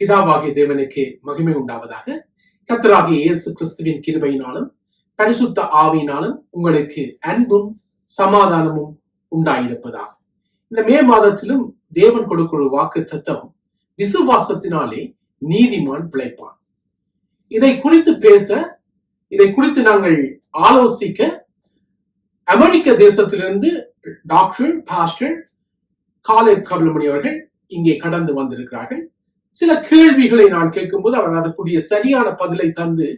பிதாவாகிய தேவனுக்கு மகிமை உண்டாவதாக. கத்தராகிய இயேசு கிறிஸ்துவின் கிருபையினாலும் பரிசுத்த ஆவியினாலும் உங்களுக்கு அன்பும் சமாதானமும் உண்டாயிருப்பதாக. இந்த மே மாதத்திலும் தேவன் கொடுக்கிற வாக்கு தத்தம் விசுவாசத்தினாலே நீதிமான் பிழைப்பான். இதை குறித்து பேச இதை குறித்து நாங்கள் ஆலோசிக்க அமெரிக்க தேசத்திலிருந்து டாக்டர் பாஸ்டர் காலேப் கபிலமணி அவர்கள் இங்கே கடந்து வந்திருக்கிறார்கள். சில கேள்விகளை நான் கேட்கும்போது அவர் அதற்குரிய சரியான பதிலை தந்து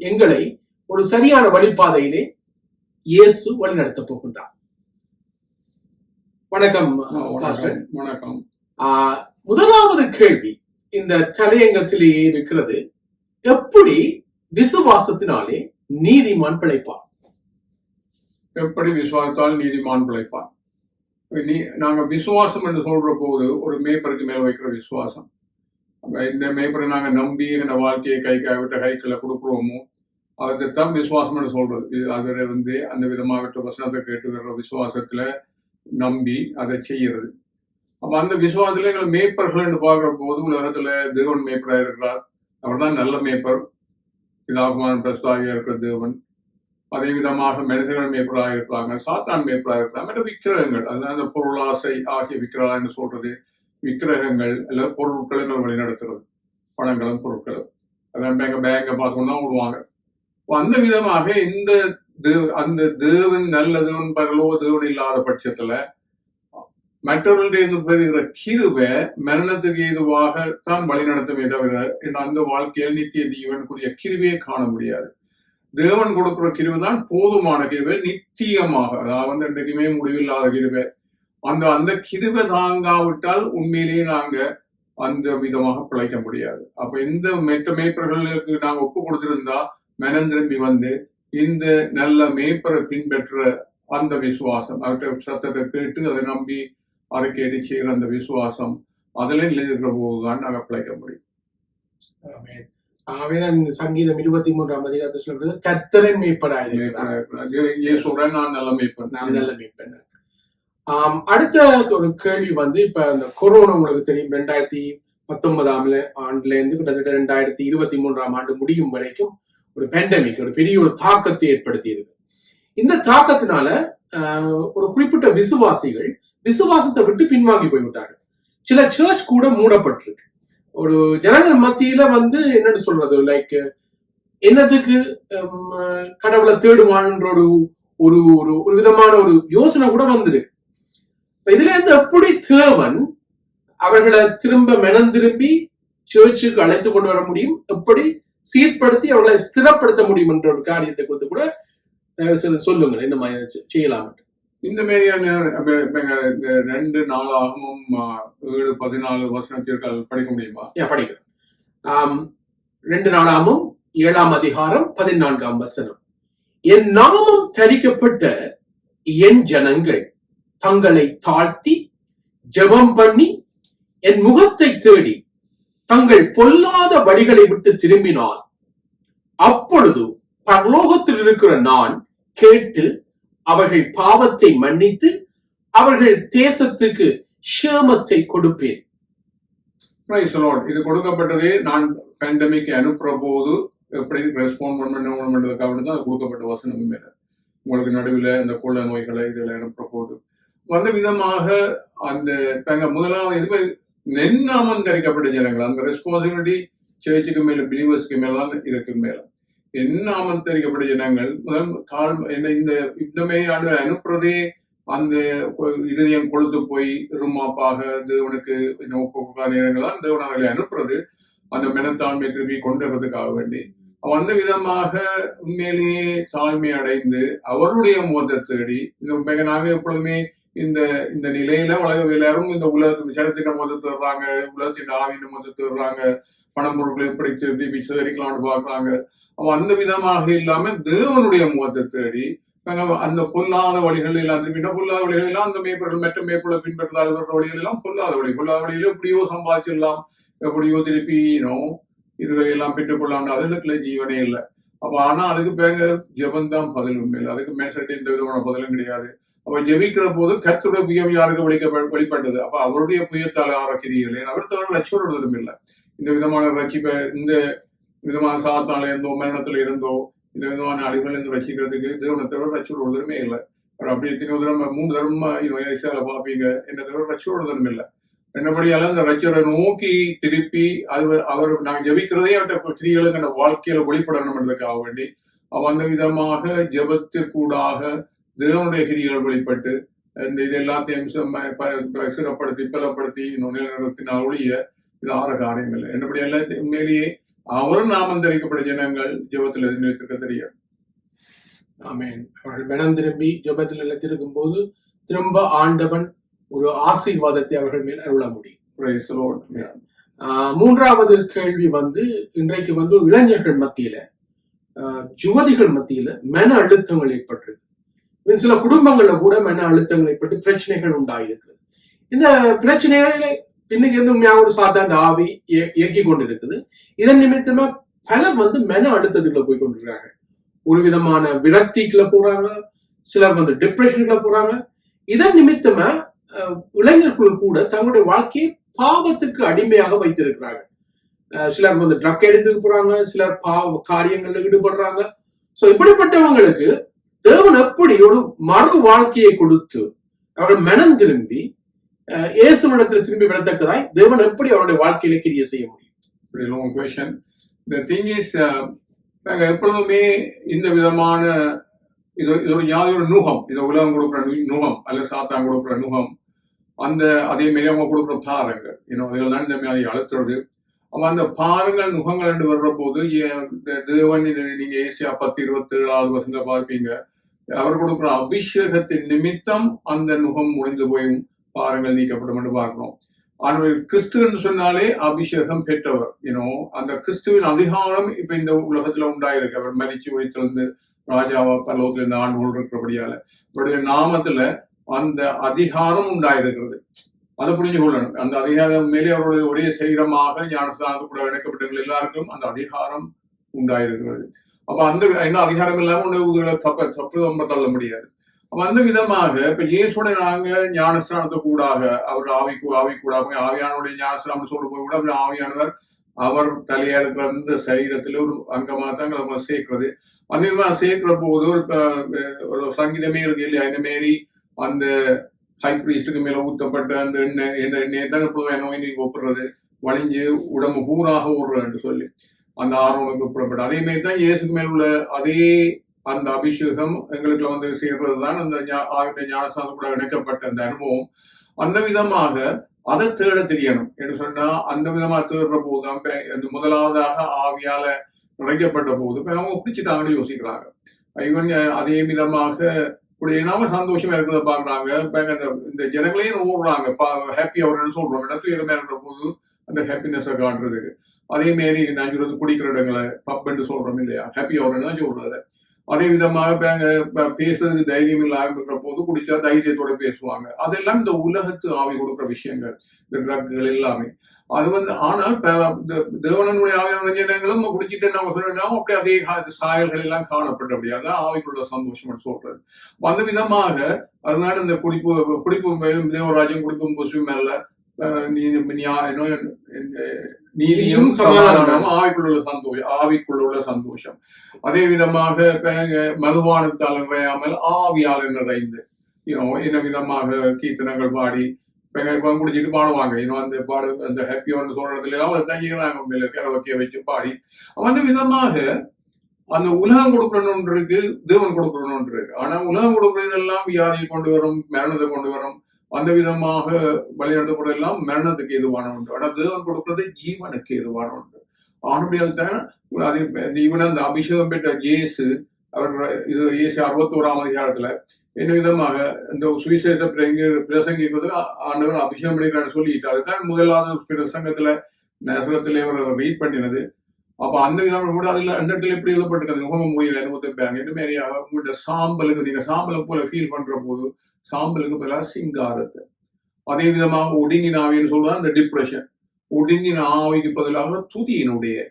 எங்களை ஒரு சரியான வழிபாதையிலே இயேசு வழிநடத்தப் போகின்றார். வணக்கம் வணக்கம் முதலாவது கேள்வி இந்த தலையங்கத்திலேயே இருக்கிறது எப்படி விசுவாசத்தினாலே நீதிமான் பிழைப்பார்? எப்படி விசுவாசத்தால் நீதிமான் பிழைப்பான் நாங்க விசுவாசம் என்று சொல்ற போது ஒரு மேய்ப்பருக்கு மேல வைக்கிற விசுவாசம். இந்த மேய்ப்பரை நாங்க நம்பி இந்த வாழ்க்கையை கை விட்டு கைக்குள்ள கொடுக்குறோமோ அது தம் விசுவாசம்னு சொல்றது இது வந்து அந்த விதமாக விட்டு வசனத்தை கேட்டு வர்ற விசுவாசத்துல நம்பி அதை செய்யறது அப்ப அந்த விசுவாசத்துல எங்களை மேய்ப்பர்கள் என்று பார்க்குற போது உலகத்துல தேவன் மேய்ப்பராக இருக்கிறார் அவர் தான் நல்ல மேய்ப்பர் பிதாகுமான் பிரஸ்தாகியா இருக்கிற தேவன் அதே விதமாக மனிதர்கள் மேய்ப்பராக இருப்பாங்க சாத்தான் மேய்ப்பராக இருக்கிறாங்க விக்கிரகங்கள் அதாவது அந்த பொருளாசை ஆகிய விக்கிரகா என்று சொல்றது விக்கிரகங்கள் அல்லது பொருட்களை நம்ம வழிநடத்துறது. பணங்களும் பொருட்களும். அதான் பேங்க பேங்க பார்த்தோம்னா விடுவாங்க. அந்த விதமாக இந்த அந்த தேவன் நல்ல தேவன் பரலோ தேவன் இல்லாத பட்சத்துல மற்றவர்களுடைய இருந்து பெறுகிற கிருவை மரணத்துக்கு ஏதுவாக தான் வழிநடத்துமே தவிர அந்த வாழ்க்கையில் நித்திய ஜீவனுக்குரிய கிருவியை காண முடியாது. தேவன் கொடுக்கிற கிருவை தான் போதுமான கிருவை நித்தியமாக. அதாவது என்றைக்குமே முடிவில்லாத கிருவை அந்த அந்த கிருபை தாங்காவிட்டால் உண்மையிலேயே நாங்க அந்த விதமாக பிழைக்க முடியாது. அப்ப இந்த மெட்ட மேய்ப்பர்களுக்கு நாங்க ஒப்பு கொடுத்திருந்தா மனம் திரும்பி வந்து இந்த நல்ல மேய்ப்பரை பின்பற்ற அந்த விசுவாசம் அவர்கிட்ட சத்தத்தை கேட்டு அதை நம்பி அதை கேட்டு செய்கிற அந்த விசுவாசம் அதில் நிலைநிற்கிற போதுதான் நாங்க பிழைக்க முடியும். ஆமென். ஆகவேதான் சங்கீதம் இருபத்தி மூன்றாம் அதிகாரத்தில் சொல்றது கத்தரன் மேய்ப்பராயிருக்கிறார். இயேசுடன் நான் நல்ல மேய்ப்பன். நான் நல்ல ஆம், அடுத்த ஒரு கேள்வி வந்து இப்ப இந்த கொரோனா உங்களுக்கு தெரியும் ரெண்டாயிரத்தி பத்தொன்பதாம் ஆண்டுல இருந்து கிட்டத்தட்ட ரெண்டாயிரத்தி இருபத்தி மூன்றாம் ஆண்டு முடியும் வரைக்கும் ஒரு பேண்டமிக் ஒரு பெரிய ஒரு தாக்கத்தை ஏற்படுத்தி இருக்கு இந்த தாக்கத்தினால ஆஹ், ஒரு குறிப்பிட்ட விசுவாசிகள் விசுவாசத்தை விட்டு பின்வாங்கி போய்விட்டார்கள் சில சர்ச் கூட மூடப்பட்டிருக்கு. ஒரு ஜனங்கள் மத்தியில வந்து என்னன்னு சொல்றது? லைக் என்னத்துக்கு கடவுளை தேடுவான்ற ஒரு ஒரு ஒரு ஒரு விதமான ஒரு யோசனை கூட வந்திருக்கு. இதுல இருந்து எப்படி தேவன் அவர்களை திரும்ப மனம் திரும்பி சர்ச்சுக்கு அழைத்து கொண்டு வர முடியும்? எப்படி சீர்படுத்தி அவர்களை ஸ்திரப்படுத்த முடியும் என்ற ஒரு காரியத்தை குறித்து கூட சொல்லுங்கள். என்ன செய்யலாம் இந்த மாதிரியான ரெண்டு நாலு ஆகமும் ஏழு பதினாலு வசனத்திற்கு படிக்க முடியுமா? படிக்கிறேன் ஆம், ரெண்டு நாளாமும் ஏழாம் அதிகாரம் பதினான்காம் வசனம். என் நாமம் தரிக்கப்பட்ட என் ஜனங்கள் தங்களை தாழ்த்தி ஜெபம் பண்ணி என் முகத்தை தேடி தங்கள் பொல்லாத வழிகளை விட்டு திரும்பினால் அப்பொழுது பரலோகத்தில் இருக்கிற நான் கேட்டு அவர்கள் பாவத்தை மன்னித்து அவர்கள் தேசத்துக்கு சேமத்தை கொடுப்பேன். இது கொடுக்கப்பட்டதே நான் பேண்டமிக் அனுப்புற போது எப்படி ரெஸ்பாண்ட் பண்ணணுன்றதுக்காக தான் அது கொடுக்கப்பட்ட வசனம் மேல உங்களுக்கு நடுவில் இந்த கொள்ள நோய்களை இதில் அனுப்புற போது வந்த விதமாக அந்த தங்க முதலாவது இது நென்னாமன் தரிக்கப்பட்ட ஜனங்கள். அந்த ரெஸ்பான்சிபிலிட்டி சேர்ச்சுக்கு மேல பிலீவர்ஸ்க்கு மேல தான் இருக்கு மேல. என்னாமம் தரிக்கப்பட்ட ஜனங்கள் முதல் கால் என்ன இந்த இந்த ஆண்டு அனுப்புறதே அந்த இதயம் கொழுத்து போய் ரூமாப்பாக தேவனுக்கு நோக்க நேரங்களா தேவன் அவர்களை அனுப்புறது. அந்த மனத்தாழ்மை திருப்பி கொண்டுறதுக்காக வேண்டி. அந்த விதமாக உண்மையிலேயே தாழ்மை அடைந்து அவருடைய மோதத்தை தேடி இந்த மிக எப்பொழுதுமே இந்த இந்த நிலையில உலக எல்லாரும் இந்த உலக சரத்தின மதத்து வர்றாங்க உலகத்தின் ஆவியின் முகத்தை வர்றாங்க பணம் பொருட்களை எப்படி திருப்பி சேகரிக்கலாம்னு பார்க்கறாங்க. அவன் அந்த விதமாக இல்லாம தேவனுடைய முகத்தை தேடி அந்த பொல்லாத வழிகள் எல்லாம் திரும்பினா பொல்லாத வழிகள் எல்லாம் அந்த மேய்ப்பர்கள் மற்ற மேய்ப்புள்ள பின்பற்றாத வழிகள் எல்லாம் பொல்லாத வழி. பொல்லாத வழியில எப்படியோ சம்பாதிச்சிடலாம் எப்படியோ திருப்பி இன்னும் இதுகளை எல்லாம் பெற்றுக்கொள்ளலாம் அதுல ஜீவனே இல்லை. அப்ப ஆனா அதுக்கு பேங்க ஜெபந்தான் பதில் உண்மையில் அதுக்கு மேசட்டி எந்த விதமான பதிலும் கிடையாது. அப்ப ஜெபிக்கிற போது கத்துடைய புயம் யாருக்கு வெளிக்க வெளிப்பட்டது? அப்ப அவருடைய புயத்தால் ஆர அவர் தவிர லட்சம் இல்லை. இந்த விதமான ரட்சிப்பை இந்த விதமான சாத்தால இருந்தோ மரணத்துல இருந்தோ இந்த விதமான அழிவுகள் இருந்து ரசிக்கிறதுக்கு தேவனை தவிர ரட்சியோட ஒருத்தருமே இல்லை. அவர் அப்படி எத்தனையோ தரம் மூணு தடவை வயசால பார்ப்பீங்க. என்ன தவிர ரட்சியோட ஒருத்தரும் இல்லை. என்னபடியால அந்த ரச்சரை நோக்கி திருப்பி அது அவர் நாங்கள் ஜெபிக்கிறதே அவர்கிட்ட ஸ்திரீகளுக்கு அந்த வாழ்க்கையில வெளிப்படணும்ன்றதுக்காக வேண்டி அவ அந்த விதமாக ஜெபத்திற்கூடாக தேவனுடைய கிரிகள் வெளிப்பட்டு இந்த இது எல்லாத்தையும் சிறப்படுத்தி பலப்படுத்தி நிலைநிறுத்தினால் ஒழிய இது ஆற இல்லை என்னபடி எல்லாம் உண்மையிலேயே அவர் நாமம் தெரிவிக்கப்பட்ட ஜனங்கள் ஜெபத்தில் நிலைத்திருக்க தெரியும். ஆமென். அவர்கள் மனம் திரும்பி ஜெபத்தில் நிலைத்திருக்கும் போது திரும்ப ஆண்டவன் ஒரு ஆசீர்வாதத்தை அவர்கள் மேல் அருள முடியும். மூன்றாவது கேள்வி வந்து இன்றைக்கு வந்து இளைஞர்கள் மத்தியில ஆஹ் யுவதிகள் மத்தியில மன அழுத்தங்கள் ஏற்பட்டிருக்கு. சில குடும்பங்கள்ல கூட மன அழுத்தங்களை பற்றி பிரச்சனைகள் உண்டாயிருக்கு இந்த பிரச்சனைகளை பின்னுக்கு இருந்து உண்மையாக ஒரு சாத்தாண்ட ஆவி இயக்கி கொண்டிருக்குது. இதன் நிமித்தமா பலர் வந்து மன அழுத்தத்துக்குள்ள போய் கொண்டிருக்காங்க ஒரு விதமான விரக்திக்குள்ள போறாங்க சிலர் வந்து டிப்ரெஷனுக்குள்ள போறாங்க. இதன் நிமித்தமா இளைஞர்கள் கூட தங்களுடைய வாழ்க்கையை பாவத்துக்கு அடிமையாக வைத்திருக்கிறாங்க அஹ், சிலர் வந்து ட்ரக் எடுத்துக்க போறாங்க சிலர் பாவ காரியங்கள்ல ஈடுபடுறாங்க. சோ இப்படிப்பட்டவங்களுக்கு தேவன் எப்படி ஒரு மறு வாழ்க்கையை கொடுத்து அவர்கள் மனம் திரும்பி அஹ், இயேசுவிடத்தில் திரும்பி விடத்தக்கதாய் தேவன் எப்படி அவருடைய வாழ்க்கையில கிரிய செய்ய முடியும்? Pretty long question. The uh, நாங்க எப்பொழுதுமே இந்த விதமான இது இது ஒரு யாரு ஒரு நுகம். இந்த உலகம் கொடுக்குற நுகம் அல்ல சாத்தான் கொடுக்குற நுகம். அந்த அதே மாரி அவங்க கொடுக்குற பாரங்கள் இன்னும் அதில் தான் இந்த மாதிரி அழுத்துறது. அந்த பாவங்கள் முகங்கள் என்று வர்ற போது தேவன் நீங்க ஏசியா பத்து இருபத்தி ஏழாவது வருஷங்க பார்ப்பீங்க. அவர் கொடுக்குற அபிஷேகத்தின் நிமித்தம் அந்த முகம் முடிந்து போயும். பாருங்கள் நீக்கப்படும் என்று பார்க்கிறோம். ஆனால் கிறிஸ்து என்று சொன்னாலே அபிஷேகம் பெற்றவர். ஏன்னோ அந்த கிறிஸ்துவின் அதிகாரம் இப்ப இந்த உலகத்துல உண்டாயிருக்கு. அவர் மரிச்சு வைத்திருந்து ராஜாவா பல்லவத்துல இந்த ஆண்டு இருக்கிறபடியால அவருடைய நாமத்துல அந்த அதிகாரம் உண்டாயிருக்கிறது. அதை புரிஞ்சு கொள்ளணும் அந்த அதிகாரம் மேலே அவருடைய ஒரே சரீரமாக ஞானஸ்தானத்துக்குள்ள கூட இணைக்கப்பட்டவர்கள் எல்லாருக்கும் அந்த அதிகாரம் உண்டாயிருக்கிறது. அப்ப அந்த என்ன அதிகாரம் இல்லாம ஒன்று தப்ப தப்பு ரொம்ப தள்ள முடியாது. அப்ப அந்த விதமாக இப்ப இயேசுடைய நாங்க ஞானஸ்தானத்தை கூடாக அவர் ஆவி ஆவி கூடாக ஆவியானுடைய ஞானஸ்தானம் சொல்லும் போது கூட அவர் ஆவியானவர் அவர் தலையா இருக்கிற அந்த சரீரத்துல ஒரு அங்கமாக தான் நம்ம சேர்க்கிறது. அந்த விதமா சேர்க்கிற போது ஒரு சங்கீதமே இருக்கு இல்லையா? இந்த மாரி அந்த ஹை பிரீஸ்டுக்கு மேல ஊத்தப்பட்ட அந்த எண்ணெய் எண்ணெய் எண்ணெய் தான் இப்போ நோய் நீங்க ஒப்புறது வலிஞ்சு உடம்பு பூராக ஓடுறன்னு சொல்லி அந்த ஆர்வம் கூப்பிடப்பட்ட. அதே மாதிரி தான் இயேசுக்கு மேல் உள்ள அதே அந்த அபிஷேகம் எங்களுக்குள்ள வந்து சேர்றது தான் அந்த ஞா- ஆவிய கூட இணைக்கப்பட்ட அந்த அனுபவம். அந்த விதமாக அதை தேட தெரியணும் என்று சொன்னா அந்த விதமா தேடுற போதுதான் முதலாவதாக ஆவியால நுழைக்கப்பட்ட போது இப்ப அவங்க பிடிச்சிட்டாங்கன்னு யோசிக்கிறாங்க. ஐவன் அதே விதமாக இப்படி நாம சந்தோஷமா இருக்கிறத பாக்குறாங்க இந்த இந்த ஜனங்களையும் ஓடுறாங்க ஹாப்பி அவர்னு சொல்றோம். இடத்துல இருக்கிற போது அந்த ஹாப்பினஸை காட்டுறதுக்கு. அதே மாரி நான் சொல்றது குடிக்கிற இடங்களை பப்னு சொல்றோம் இல்லையா? ஹாப்பி அவர்னு தான் சொல்றது அதே விதமாக பேங்க பேசுறதுக்கு தைரியம் இல்லாம இருக்கிற போது குடிச்சா தைரியத்தோட பேசுவாங்க. அதெல்லாம் இந்த உலகத்து ஆவி கொடுக்குற விஷயங்கள். இந்த ட்ரக்குகள் எல்லாமே. அது வந்து ஆனால் தேவனனுடைய ஆவியான ஜனங்களும் குடிச்சிட்டு நம்ம சொல்லணும் அப்படி அதே சாயல்கள் எல்லாம் காணப்பட்ட அதான் ஆவிக்குள்ள சந்தோஷம் சொல்றது அந்த விதமாக அதனால இந்த குடிப்பு குடிப்பு மேலும் தேவராஜ்யம் குடிப்பும் புசும் மேல என்ன, நீதியும் சமாதானமும் ஆவிக்குள்ள உள்ள சந்தோஷம் ஆவிக்குள்ள உள்ள சந்தோஷம். அதே விதமாக மதுபானத்தால் நிறையாமல் ஆவியால் நிறைந்து இந்த விதமாக கீர்த்தனங்கள் பாடி இப்ப முடிஞ்சிட்டு இப்ப பாடுவாங்க இன்னும் அந்த பாடு அந்த ஹாப்பியான சொல்றதுல எல்லாம் தங்கிக்கிறாங்க உண்மையில கரவக்கிய வச்சு பாடி. அந்த விதமாக அந்த உலகம் கொடுக்கணும்னு இருக்கு தேவன் கொடுக்கணும்னு இருக்கு ஆனா உலகம் கொடுக்கறதெல்லாம் வியாதியை கொண்டு வரும் மரணத்தை கொண்டு வரும். அந்த விதமாக வழிநடத்தப்பட எல்லாம் மரணத்துக்கு எதுவான உண்டு ஆனா தேவன் கொடுக்கறது ஜீவனுக்கு எதுவான உண்டு ஆனபடியால் தான் அது இவன் அந்த அபிஷேகம் பெற்ற இயேசு அவர் இது இயேசு அறுபத்தோராம் அதிகாரத்துல விதமாக இந்த சுவிசேஷ பிரங்க- பிரசங்கிப்பது ஆண்டவர் அபிஷேகம் பண்ணிக்கிறான்னு சொல்லிட்டு அதுதான் முதலாவது பிரசங்கத்துல நகரத்திலே அவர் ரீட் பண்ணினது. அப்ப அந்த விதம் கூட அதுல அந்த இடத்துல எப்படி எழுதப்பட்டிருக்கு முகம மொழியில அனுமதிப்பாங்க இந்த மாதிரியாக உங்களோட சாம்பலுக்கு நீங்க சாம்பலை போல ஃபீல் பண்ற போது சாம்பலுக்கு பதிலாக சிங்காரத்தை. அதே விதமாக ஒடுங்கின ஆவின்னு சொல்றது அந்த டிப்ரெஷன் ஒடுங்கின ஆவிக்கு பதிலாக துதியினுடைய.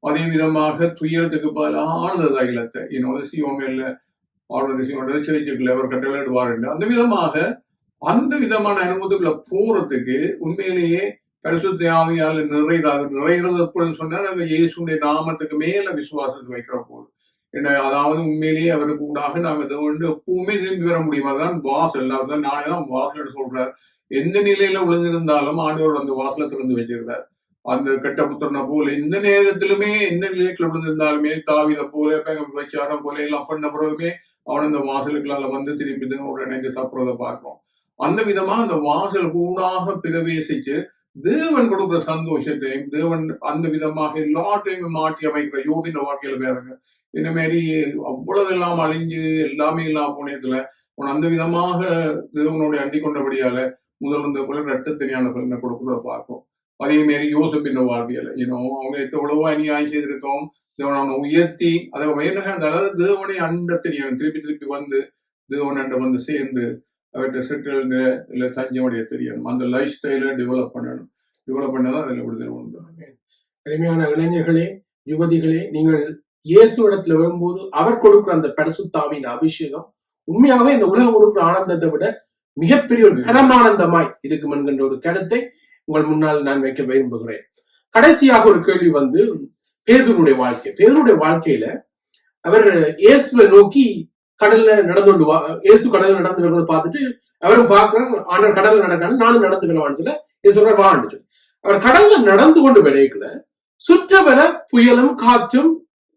அதே விதமாக துயரத்துக்கு பதிலாக ஆனந்த என்னோட இன்னும் சிவமேல அவர் கட்டளையிடுவார் என்று அந்த விதமாக அந்த விதமான அனுபவத்துக்குள்ள போறதுக்கு உண்மையிலேயே பரிசுத்த ஆவியால் நிறைகிறார் நிறைகிறது எப்படின்னு சொன்னா நம்ம இயேசுடைய நாமத்துக்கு மேல விசுவாசத்தை வைக்கிற போது. என்ன அதாவது உண்மையிலேயே அவருக்கு கூடாக நாங்க இதை வந்து எப்பவுமே திரும்பி வர முடியும்? அதுதான் வாசல். அதுதான் நானே தான் வாசல் சொல்றார். எந்த நிலையில விழுந்திருந்தாலும் ஆண்டவர் அந்த வாசலை திறந்து வச்சிருக்கிறார். அந்த கெட்ட புத்திரனை போல எந்த நேரத்திலுமே எந்த நிலையத்தில் விழுந்திருந்தாலுமே தாவித போல வச்சாரம் போல எல்லாம் பண்ண பிறகுமே அவன் இந்த வாசலுக்குள்ளால வந்து திருப்பி உடனே இணைந்து பார்க்கும் பார்க்கிறோம். அந்த விதமா அந்த வாசல் கூடாக பிரவேசிச்சு தேவன் கொடுக்குற சந்தோஷத்தையும் தேவன் அந்த விதமாக எல்லாத்தையுமே மாற்றி அமைக்கிற யோகின வாழ்க்கையில வேறுங்க இந்த மாதிரி அவ்வளவெல்லாம் அழிஞ்சு எல்லாமே இல்லாம போனதுல உன் அந்த விதமாக தேவனோட அண்டி கொண்டபடியால முதல் இந்த போல ரத்தத்தனியான பலனை கொடுக்குறத பார்க்கும் அதே மாதிரி யோசிப்பின் வாழ்வியல இன்னும் அவங்க எவ்வளவோ அநியாயம் செய்திருக்கோம். தேவன் உயர்த்தி அதை வேணுக அதாவது தேவனை அண்ட தெரியணும் திருப்பி திருப்பி வந்து தேவன் அண்ட வந்து சேர்ந்து அவர்கிட்ட செட்டில் இல்லை தஞ்சமுடைய தெரியணும். அந்த லைஃப் ஸ்டைலை டெவலப் பண்ணணும். டெவலப் பண்ணதான் அதில் விடுதலை உண்டு. அருமையான இளைஞர்களே யுவதிகளே நீங்கள் இயேசு இடத்துல வரும்போது அவர் கொடுக்குற அந்த பரிசுத்தாவின் அபிஷேகம் உண்மையாகவே இந்த உலகம் கொடுக்குற ஆனந்தத்தை விட மிகப்பெரிய ஒரு கனமானந்தமாய் இருக்கும் என்கின்ற ஒரு கருத்தை உங்கள் முன்னால் நான் வைக்க விரும்புகிறேன். கடைசியாக ஒரு கேள்வி வந்து பேதருடைய வாழ்க்கை. பேதருடைய வாழ்க்கையில அவர் இயேசுவை நோக்கி கடல்ல நடந்து கொண்டு வா இயேசு கடல்ல நடந்து வருவதை பார்த்துட்டு அவரும் பார்க்கிறார் ஆண்டவர் கடல்ல நடக்கான்னு நானும் நடந்துக்கிறவான்னு சொல்ல இயேசு சொல்ற வான்னு சொல்லி. அவர் கடல்ல நடந்து கொண்டு விடைக்கல சுற்றவர புயலும் காற்றும்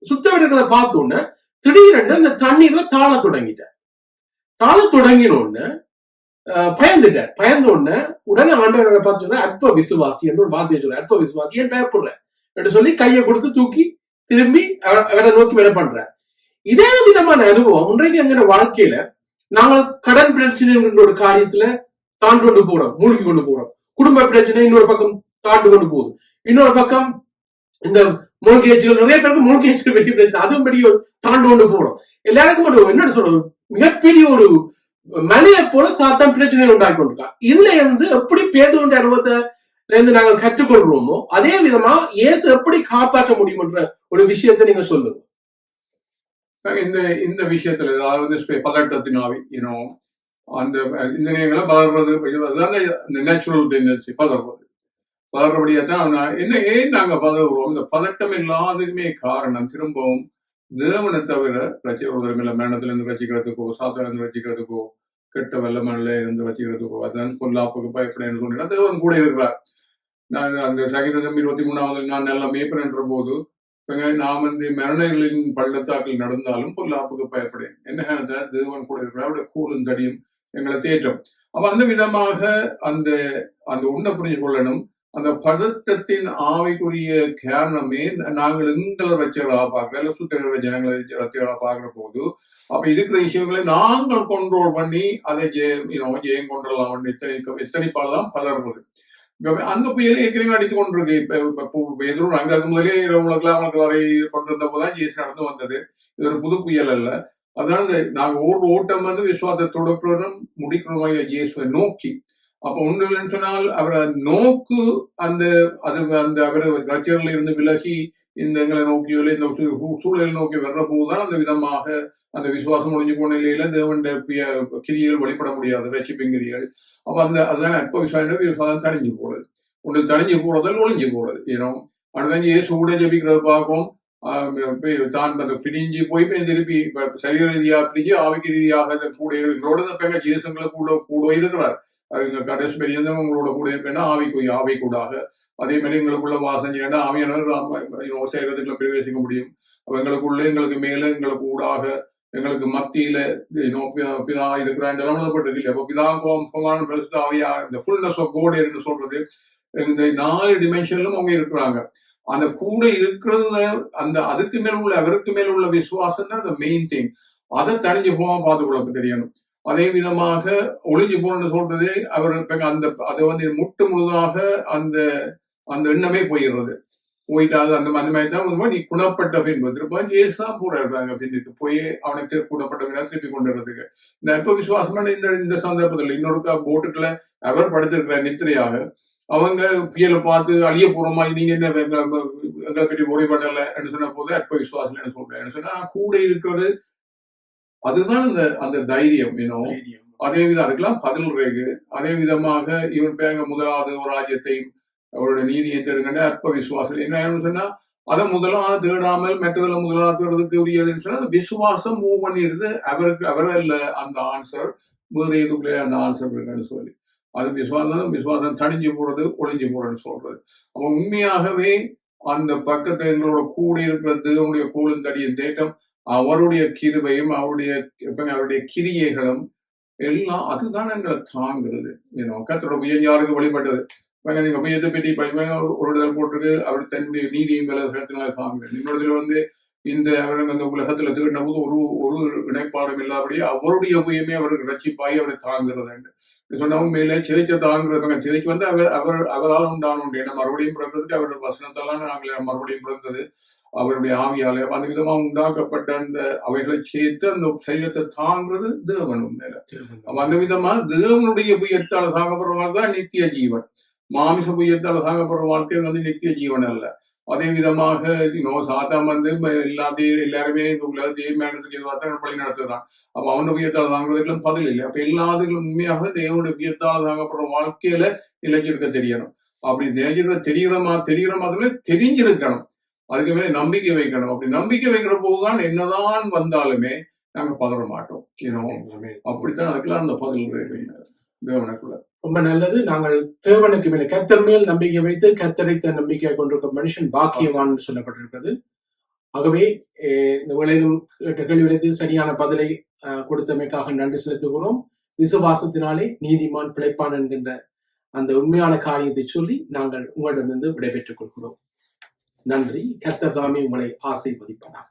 சுற்றவர்களை பார்த்த உடனே திடீரென்று அந்த தண்ணீர்ல தாழ தொடங்கிட்டார். தாழ தொடங்கின உடனே பயந்துட்டார். பயந்த உடனே உடனே ஆண்டவரை பார்த்து சொல்ற அற்ப விசுவாசி என்று ஒரு வார்த்தையை சொல்ற அற்ப விசுவாசி ஏன் பயப்படுற என்று சொல்லி கையை கொடுத்து தூக்கி திரும்பி அவரை நோக்கி வேலை பண்ற இதே விதமான அனுபவம் இன்றைக்கு எங்களோட வாழ்க்கையில நாங்கள் கடன் பிரச்சனை ஒரு காரியத்துல தாண்டு கொண்டு போறோம் மூழ்கி கொண்டு போறோம். குடும்ப பிரச்சனை இன்னொரு பக்கம் தாண்டு கொண்டு போகுது. இன்னொரு பக்கம் இந்த மூழ்கியச்சுகள் நிறைய பேருக்கு மூழ்கியச்சுகள் பெரிய பிரச்சனை. அதுவும் பெரிய ஒரு தாண்டு கொண்டு போறோம். எல்லாருக்கும் ஒரு என்ன சொல்றது? மிகப்பெரிய ஒரு மலையை போல சாத்தான் பிரச்சனை உண்டாக்கி கொண்டிருக்கா. இதுல இருந்து எப்படி பேதுடைய அனுபவத்தை இருந்து நாங்கள் கற்றுக்கொள்றோமோ அதே விதமா இயேசு எப்படி காப்பாற்ற முடியும்ன்ற ஒரு விஷயத்தை நீங்க சொல்லுங்க. இந்த இந்த விஷயத்துல அதாவது பதட்டத்தினாவி பதட்டத்தின் அந்த இந்த நேரங்களை பதறது அதுதான் இந்த நேச்சுரல் டெண்டன்சி பதறது பதறபடியா தான் என்ன ஏன் நாங்க பதவுறோம் இந்த பதட்டம் எல்லாத்துக்குமே காரணம். திரும்பவும் தேவனை தவிர ரசிக்கிறதும் இல்லை இருந்து ரசிக்கிறதுக்கோ சாத்தால இருந்து ரசிக்கிறதுக்கோ கெட்ட வெள்ளமல்ல இருந்து வச்சுக்கிறதுக்கு அதான் பொல்லாப்புக்கு பயப்படன்னு சொன்னா தேவன் கூட இருக்கிறார் நான் அந்த சகிதம் இருபத்தி மூணாவது நான் நல்லா மேய்ப்பேன்ற என்ற போது நாம் நான் வந்து மரணங்களின் பள்ளத்தாக்கில் நடந்தாலும் பொல்லாப்புக்கு பயப்படேன் என்ன காரணத்தால் தேவன் கூட இருக்கிறார் அவருடைய கூலும் தடியும் எங்களை தேற்றம். அப்ப அந்த விதமாக அந்த அந்த உண்ண புரிஞ்சு கொள்ளணும். அந்த பதட்டத்தின் ஆவிக்குரிய காரணமே நாங்கள் எங்களை ரச்சகளாக பார்க்கல இல்ல ஜனங்களை ரச்சகளாக பார்க்கிற போது அப்ப இருக்கிற விஷயங்களை நாங்கள் கண்ட்ரோல் பண்ணி அதை ஜெயம் ஜெயம் கொண்டுடலாம். எத்தனை எத்தனைப்பால் தான் பலர்றது அந்த புயல் ஏற்கனவே அடித்து கொண்டிருக்கு இப்ப இப்ப எதிரும் அங்க இருக்கும் முதலே இரவுகளுக்கு அவங்களுக்கு வரை கொண்டிருந்த போதுதான் ஜேசு நடந்து வந்தது. இது ஒரு புது புயல் அல்ல. அதனால இந்த நாங்க ஓர் ஓட்டம் வந்து விசுவாசத்தை தொடக்கிறோம் முடிக்கிறோம் இயேசுவை நோக்கி. அப்ப ஒன்று இல்லைன்னு சொன்னால் அவரை நோக்கு அந்த அது அந்த அவர் கட்சிகளில் இருந்து விலகி இந்த எங்களை நோக்கியோ இல்லை இந்த சூழலை நோக்கி வர்ற போதுதான் அந்த விதமாக அந்த விசுவாசம் ஒழிஞ்சு போன நிலையில தேவனுடைய பிய- கிரியைகள் வெளிப்பட முடியாது ரட்சிப்பின் கிரியைகள். அப்ப அந்த அதுதான் அற்ப விசுவாசம் விசுவாசம் தடைஞ்சு போறது ஒன்று தடைஞ்சு போறதால் ஒழிஞ்சு போறது ஏன்னா அடுத்தஞ்சு இயேசு கூட ஜபிக்கிறத பார்க்கும் போய் தான் அந்த பிரிஞ்சு போய் திருப்பி சரீர ரீதியா பிரிஞ்சு ஆவிக்கு ரீதியாக கூட எங்களோட தான் இயேசுங்களை கூட கூட இருக்கிறார். கடைசி பெரிய உங்களோட கூட இருப்பேன்னா ஆவிக்கு ஆவி கூடாக அதே மாதிரி எங்களுக்குள்ள வாசம் செய்யணும் ஆவியானவர் சேகரத்துக்குள்ள பிரவேசிக்க முடியும். அப்ப எங்களுக்குள்ள எங்களுக்கு மேல எங்களுக்கு ஊடாக எங்களுக்கு மத்தியில பிதா இருக்கிறான் எழுதப்பட்டிருக்கு இல்லை அப்போ பிதா கோமான பிரசுத்த ஆவியா இந்த ஃபுல்னஸ் ஆஃப் கோட் என்று சொல்றது இந்த நாலு டிமென்ஷன்லும் அவங்க இருக்கிறாங்க. அந்த கூட இருக்கிறது அந்த அதுக்கு மேல் உள்ள அவருக்கு மேல் உள்ள விசுவாசம் தான் அந்த மெயின் திங் அதை தனிஞ்சு போகாம பார்த்துக்கொள்ள தெரியணும். அதே விதமாக ஒளிஞ்சு போகணும்னு சொல்றது அவர் அந்த அது வந்து முட்டு முழுதாக அந்த அந்த எண்ணமே போயிடுறது. போயிட்டு அது அந்த அந்த மாதிரி தான் நீ குணப்பட்ட பின்பு திரும்ப ஏசுதான் பூரா இருக்காங்க பின்னுக்கு போய் அவனுக்கு குணப்பட்ட பின்னா திருப்பி கொண்டு வர்றதுக்கு. இந்த இப்ப விசுவாசமான இந்த இந்த சந்தர்ப்பத்தில் இன்னொரு போட்டுக்குள்ள அவர் படுத்திருக்கிற நித்திரையாக அவங்க புயலை பார்த்து அழிய போறோமா நீங்க என்ன எங்களை பற்றி ஒரே பண்ணல சொன்ன போது அற்ப விசுவாசம் என்ன சொல்றேன் சொன்னா கூட இருக்கிறது. அதுதான் அந்த அந்த தைரியம். இன்னும். அதே விதம் அதுக்கெல்லாம் பதில் ரேகு அதே விதமாக இவன் பேங்க முதலாவது ஒரு ராஜ்யத்தையும் அவருடைய நீதியை தேடுகின்ற அற்ப விசுவாசம் என்ன சொன்னா அதை முதலாக தேடாமல் மற்றதில் முதலாக தேடுறதுக்கு உரியதுன்னு சொன்னா விசுவாசம் மூவ் பண்ணிடுது. அவருக்கு அவர் அல்ல அந்த ஆன்சர் வேறு எதுக்குள்ளே அந்த ஆன்சர் இருக்குன்னு சொல்லி. அது விசுவாசம் விசுவாசம் தணிஞ்சு போறது ஒளிஞ்சு போறதுன்னு சொல்றது. அப்போ உண்மையாகவே அந்த பக்கத்து எங்களோட கூட இருக்கிற தேவனுடைய கூழுந்தடியின் தேட்டம் அவருடைய கிருபையும் அவருடைய அவருடைய கிரியைகளும் எல்லாம் அதுதான் எங்களை தாங்குறது. கத்தோட புயல் வழிபட்டது. நீங்க புயத்தை பற்றி படிப்பாங்க ஒரு இடத்துல போட்டிருக்கு அவர் தன்னுடைய நீதியும் விலகத்தினால சாங்குறது இன்னொருத்துல வந்து இந்த அவர் அந்த உலகத்துல தேடின போது ஒரு ஒரு இணைப்பாடும் இல்லாதபடியே அவருடைய உபயமே அவருக்கு ரட்சிப்பாய் அவரை தாங்குறது சொன்ன உண்மையில சிதைச்ச தாங்குறதுங்க சிதைச்சு வந்து அவர் அவர் அவரால் உண்டான உண்டு. ஏன்னா மறுபடியும் பிறந்ததுக்கு அவருடைய வசனத்தெல்லாம் நாங்கள் மறுபடியும் பிறந்தது? அவருடைய ஆவியால. அந்த விதமா உண்டாக்கப்பட்ட அந்த அவைகளை சேர்த்து அந்த சரீரத்தை தாங்குறது தேவன் உண்மையில. அந்த விதமா தேவனுடைய புயத்தால் சாகப்படுற வாழ்க்கை தான் நித்திய ஜீவன். மாமிச புயத்தால் சாகப்படுற வாழ்க்கை வந்து நித்திய ஜீவன் அல்ல அதே விதமாக நோ சாத்தான் வந்து எல்லாத்தையும் எல்லாருமே உலகத்தையும் மேடத்துக்கு எதுவாக வழி நடத்துகிறான் அப்ப அவன் புயத்தால் தாங்குறதுக்கெல்லாம் பதில் இல்லை. அப்ப எல்லாத்துக்கும் உண்மையாக தேவனுடைய புயத்தால் தாங்கப்படுற வாழ்க்கையில இழைச்சிருக்க தெரியணும். அப்படி தெரிஞ்சிருக்க தெரிகிறமா தெரிகிற மாதிரி தெரிஞ்சிருக்கணும். அதுக்கு மேல நம்பிக்கை வைக்கணும். அப்படி நம்பிக்கை வைக்கிற போதுதான் என்னதான் வந்தாலுமே நாங்க பதற மாட்டோம். அப்படித்தான் அதுக்கெல்லாம் அந்த பதில் தேவனுக்குள்ள ரொம்ப நல்லது. நாங்கள் தேவனுக்கு மேல கத்தர் மேல் நம்பிக்கை வைத்து கத்தரைத்த நம்பிக்கை கொண்டிருக்கும் மனுஷன் பாக்கியவான் என்று சொல்லப்பட்டிருக்கிறது. ஆகவே அஹ், இந்த விளையும் கேள்விகளுக்கு சரியான பதிலை கொடுத்தமைக்காக நன்றி செலுத்துகிறோம். விசுவாசத்தினாலே நீதிமான் பிழைப்பான் என்கின்ற அந்த உண்மையான காரியத்தை சொல்லி நாங்கள் உங்களிடமிருந்து விடைபெற்றுக் கொள்கிறோம். நன்றி. கத்தர் தாமே உங்களை ஆசீர்வதிப்பார்